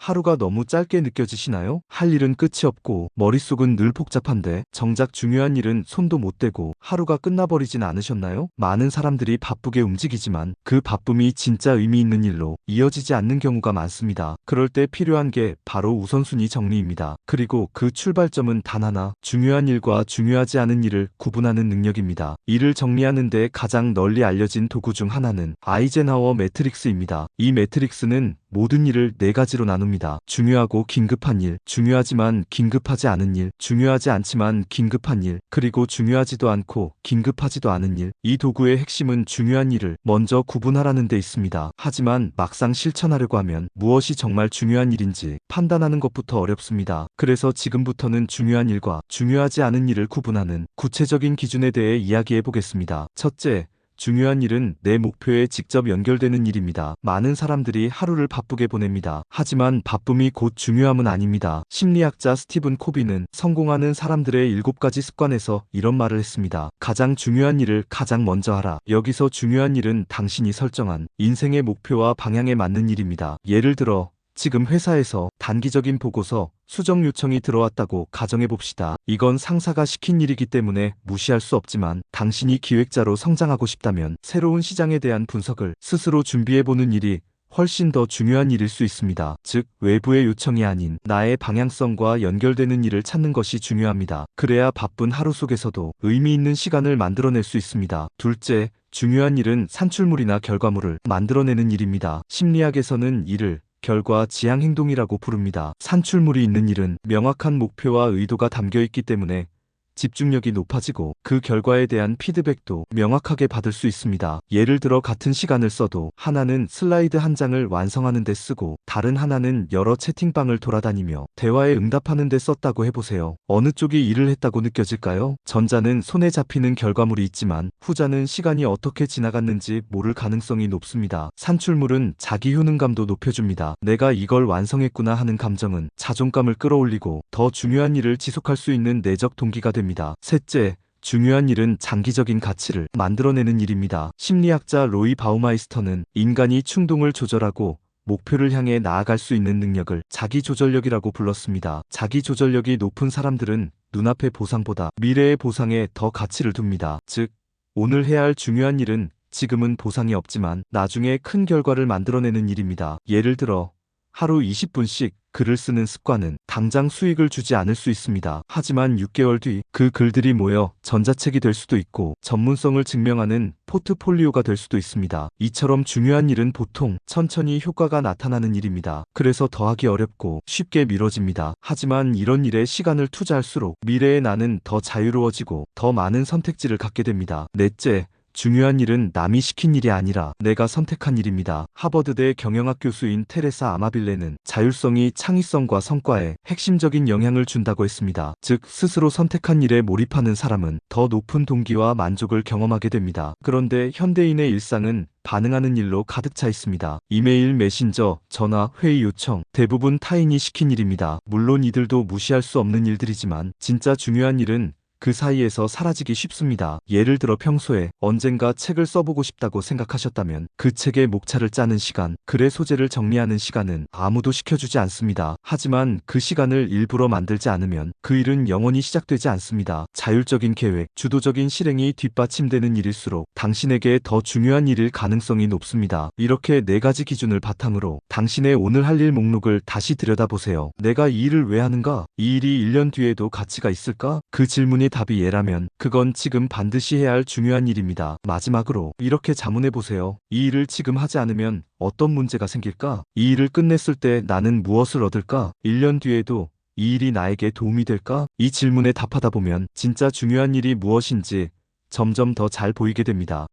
하루가 너무 짧게 느껴지시나요? 할 일은 끝이 없고 머릿속은 늘 복잡한데 정작 중요한 일은 손도 못 대고 하루가 끝나버리진 않으셨나요? 많은 사람들이 바쁘게 움직이지만 그 바쁨이 진짜 의미 있는 일로 이어지지 않는 경우가 많습니다. 그럴 때 필요한 게 바로 우선순위 정리입니다. 그리고 그 출발점은 단 하나, 중요한 일과 중요하지 않은 일을 구분하는 능력입니다. 일을 정리하는 데 가장 널리 알려진 도구 중 하나는 아이젠하워 매트릭스입니다. 이 매트릭스는 모든 일을 네 가지로 나눕니다. 중요하고 긴급한 일, 중요하지만 긴급하지 않은 일, 중요하지 않지만 긴급한 일, 그리고 중요하지도 않고 긴급하지도 않은 일. 이 도구의 핵심은 중요한 일을 먼저 구분하라는 데 있습니다. 하지만 막상 실천하려고 하면 무엇이 정말 중요한 일인지 판단하는 것부터 어렵습니다. 그래서 지금부터는 중요한 일과 중요하지 않은 일을 구분하는 구체적인 기준에 대해 이야기해 보겠습니다. 첫째, 중요한 일은 내 목표에 직접 연결되는 일입니다. 많은 사람들이 하루를 바쁘게 보냅니다. 하지만 바쁨이 곧 중요함은 아닙니다. 심리학자 스티븐 코비는 성공하는 사람들의 일곱 가지 습관에서 이런 말을 했습니다. 가장 중요한 일을 가장 먼저 하라. 여기서 중요한 일은 당신이 설정한 인생의 목표와 방향에 맞는 일입니다. 예를 들어 지금 회사에서 단기적인 보고서 수정 요청이 들어왔다고 가정해 봅시다. 이건 상사가 시킨 일이기 때문에 무시할 수 없지만 당신이 기획자로 성장하고 싶다면 새로운 시장에 대한 분석을 스스로 준비해 보는 일이 훨씬 더 중요한 일일 수 있습니다. 즉, 외부의 요청이 아닌 나의 방향성과 연결되는 일을 찾는 것이 중요합니다. 그래야 바쁜 하루 속에서도 의미 있는 시간을 만들어낼 수 있습니다. 둘째, 중요한 일은 산출물이나 결과물을 만들어내는 일입니다. 심리학에서는 이를 결과 지향 행동이라고 부릅니다. 산출물이 있는 일은 명확한 목표와 의도가 담겨 있기 때문에 집중력이 높아지고 그 결과에 대한 피드백도 명확하게 받을 수 있습니다. 예를 들어 같은 시간을 써도 하나는 슬라이드 한 장을 완성하는 데 쓰고 다른 하나는 여러 채팅방을 돌아다니며 대화에 응답하는 데 썼다고 해보세요. 어느 쪽이 일을 했다고 느껴질까요? 전자는 손에 잡히는 결과물이 있지만 후자는 시간이 어떻게 지나갔는지 모를 가능성이 높습니다. 산출물은 자기 효능감도 높여줍니다. 내가 이걸 완성했구나 하는 감정은 자존감을 끌어올리고 더 중요한 일을 지속할 수 있는 내적 동기가 됩니다. 셋째, 중요한 일은 장기적인 가치를 만들어내는 일입니다. 심리학자 로이 바우마이스터는 인간이 충동을 조절하고 목표를 향해 나아갈 수 있는 능력을 자기조절력이라고 불렀습니다. 자기조절력이 높은 사람들은 눈앞의 보상보다 미래의 보상에 더 가치를 둡니다. 즉, 오늘 해야 할 중요한 일은 지금은 보상이 없지만 나중에 큰 결과를 만들어내는 일입니다. 예를 들어, 하루 20분씩 글을 쓰는 습관은 당장 수익을 주지 않을 수 있습니다. 하지만 6개월 뒤 그 글들이 모여 전자책이 될 수도 있고 전문성을 증명하는 포트폴리오가 될 수도 있습니다. 이처럼 중요한 일은 보통 천천히 효과가 나타나는 일입니다. 그래서 더하기 어렵고 쉽게 미뤄집니다. 하지만 이런 일에 시간을 투자할수록 미래의 나는 더 자유로워지고 더 많은 선택지를 갖게 됩니다. 넷째, 중요한 일은 남이 시킨 일이 아니라 내가 선택한 일입니다. 하버드대 경영학 교수인 테레사 아마빌레는 자율성이 창의성과 성과에 핵심적인 영향을 준다고 했습니다. 즉, 스스로 선택한 일에 몰입하는 사람은 더 높은 동기와 만족을 경험하게 됩니다. 그런데 현대인의 일상은 반응하는 일로 가득 차 있습니다. 이메일, 메신저, 전화, 회의 요청, 대부분 타인이 시킨 일입니다. 물론 이들도 무시할 수 없는 일들이지만 진짜 중요한 일은 그 사이에서 사라지기 쉽습니다. 예를 들어 평소에 언젠가 책을 써보고 싶다고 생각하셨다면 그 책의 목차를 짜는 시간, 글의 소재를 정리하는 시간은 아무도 시켜주지 않습니다. 하지만 그 시간을 일부러 만들지 않으면 그 일은 영원히 시작되지 않습니다. 자율적인 계획, 주도적인 실행이 뒷받침되는 일일수록 당신에게 더 중요한 일일 가능성이 높습니다. 이렇게 네 가지 기준을 바탕으로 당신의 오늘 할 일 목록을 다시 들여다보세요. 내가 이 일을 왜 하는가? 이 일이 1년 뒤에도 가치가 있을까? 그 질문이 답이 예라면 그건 지금 반드시 해야 할 중요한 일입니다. 마지막으로 이렇게 자문해 보세요. 이 일을 지금 하지 않으면 어떤 문제가 생길까? 이 일을 끝냈을 때 나는 무엇을 얻을까? 1년 뒤에도 이 일이 나에게 도움이 될까? 이 질문에 답하다 보면 진짜 중요한 일이 무엇인지 점점 더 잘 보이게 됩니다.